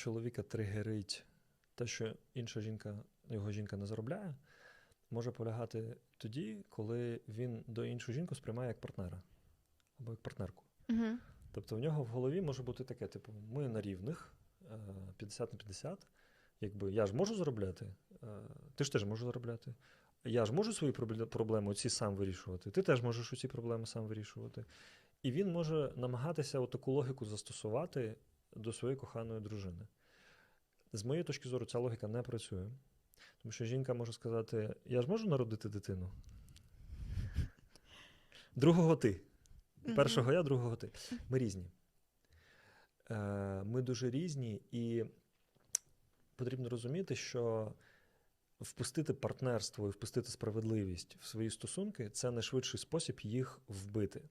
чоловіка тригерить те, що інша жінка, його жінка не заробляє, може полягати тоді, коли він до іншу жінку сприймає як партнера або як партнерку. Угу. Тобто в нього в голові може бути таке: типу, ми на рівних, е, 50 на 50. Якби я ж можу заробляти, е, ти ж теж можеш заробляти. Я ж можу свої проблеми оці сам вирішувати, ти теж можеш оці проблеми сам вирішувати. І він може намагатися таку логіку застосувати до своєї коханої дружини. З моєї точки зору, ця логіка не працює. Тому що жінка може сказати: Я ж можу народити дитину? Другого ти. Першого я, другого ти. Ми різні. Е, Ми дуже різні, і потрібно розуміти, що впустити партнерство і впустити справедливість в свої стосунки це найшвидший спосіб їх вбити.